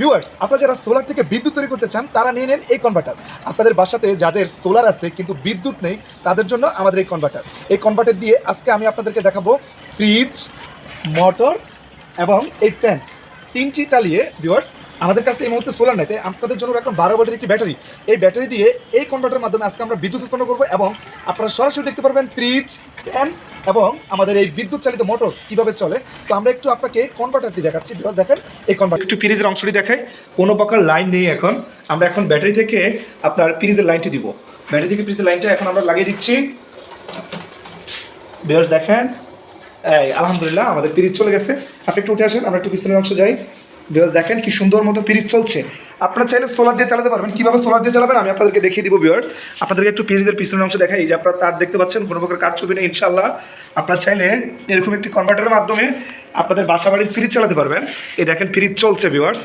Viewers আপনারা যারা solar থেকে বিদ্যুৎ তৈরি করতে চান, তারা নিয়ে নেন এই কনভার্টার আপনাদের বাসাতে যাদের সোলার আছে, কিন্তু বিদ্যুৎ নেই, তাদের জন্য আমাদের এই কনভার্টার এই কনভার্টার দিয়ে আজকে আমি আপনাদেরকে দেখাবো ফ্রিজ মোটর এবং এই ফ্যান তিনটি চালিয়ে ভিউয়ার্স আমাদের কাছে এই মুহূর্তে সোলার নেই তাই আপনাদের জন্য এখন বারো ভোল্টের একটি ব্যাটারি এই ব্যাটারি দিয়ে এই কনভার্টারের মাধ্যমে আজকে আমরা বিদ্যুৎ উৎপন্ন করব এবং আপনারা সরাসরি দেখতে পারবেন ফ্রিজ ফ্যান এবং আমাদের এই বিদ্যুৎ চালিত মোটর কীভাবে চলে। তো আমরা একটু আপনাকে কনভার্টারটি দেখাচ্ছি। বিকজ দেখেন, এই কনভার্টার একটু ফ্রিজের অংশটি দেখাই। কোনো প্রকার লাইন নেই এখন। আমরা এখন ব্যাটারি থেকে আপনার ফ্রিজের লাইনটি দিব। ব্যাটারি থেকে ফ্রিজের লাইনটা এখন আমরা লাগিয়ে দিচ্ছি। বেশ দেখেন এই, আলহামদুলিল্লাহ, আমাদের পিরিজ চলে গেছে। আপনি একটু উঠে আসেন, আমরা একটু পিছনের অংশ যাই। বিকজ দেখেন কি সুন্দর মতো পিরিজ চলছে। আপনারা চাইলে সোলার দিয়ে চালাতে পারবেন। কীভাবে সোলার দিয়ে চালাবেন, আমি আপনাদেরকে দেখিয়ে দিব বিয়ার্স আপনাদেরকে একটু পিরিজের পিছনের অংশ দেখাই। যে আপনারা তার দেখতে পাচ্ছেন, কোনো প্রকার কাজ ছবি না ইনশাল্লাহ আপনারা চাইলে এরকম একটি কনভার্টারের মাধ্যমে আপনাদের বাসাবাড়ির ফ্রিজ চালাতে পারবেন। এই দেখেন ফ্রিজ চলছে ভিউয়ার্স